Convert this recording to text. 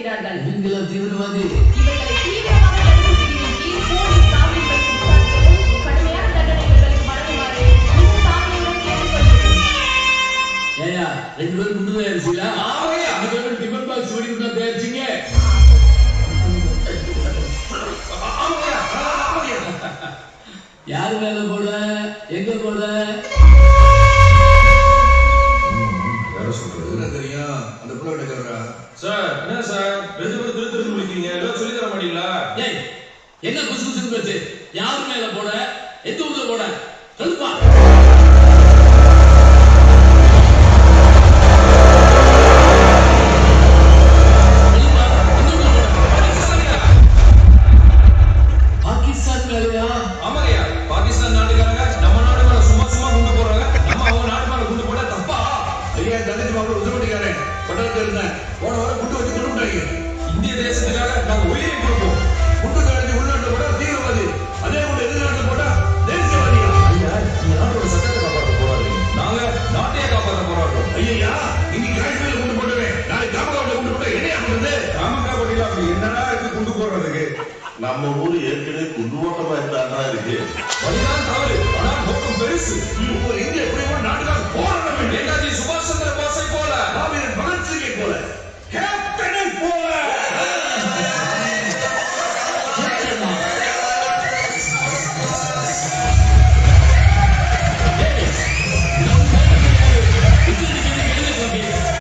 இருக்கிறார்கள் நீங்களா தீவிரவாதி இவர்களை கேட்டுக்கொள்கிறேன் ஏயா ரெண்டு பேரும் குண்டு தயாரிச்சீங்களா ஆமாய்யா. ரெண்டு பேரும் டிஃபன் பாக்ஸ் வெடி குண்டா தயாரிச்சீங்க ஆமாய்யா, ஆமாய்யா. யார் மேல எடுக்கிறா சார் என்ன சார்? ரெண்டு பேரும் திரு திரு முடிக்கிறீங்க ஏதாவது சொல்லி தர மாட்டீங்களா? ஏய் என்ன குசு குசுன்னு பேச்சு யார் மேல போட? எந்த ஊர்ல போட? சொல்லுப்பா, தேசத்துக்காக நாங்க உயிரை கொடுப்போம். குண்டு தயாரிச்சு உள்நாட்டுல போட்டா தீவிரவாதி. அதே குண்டு எதிர்நாட்டுல போட்டா தேசியவாதியா ஐயா நீங்க நாட்டோட சட்டத்தை காப்பாற்ற போராடுறீங்க நாங்க நாட்டையே காப்பாற்ற போராடுறோம் ஐயா இன்னைக்கு காஷ்மீர்ல குண்டு போட்டுவேன் நாளைக்கு காமகாவில குண்டு போட்டா பட்டியல அப்படி என்னடா இருக்கு குண்டு போடுறதுக்கு? நம்ம ஊர் ஏற்கனவே குண்டு ஓட்டமா இருந்தா இருக்கு. வழிதான் தவறு ஆனா நோக்கம் பெருசு. 감사합니다.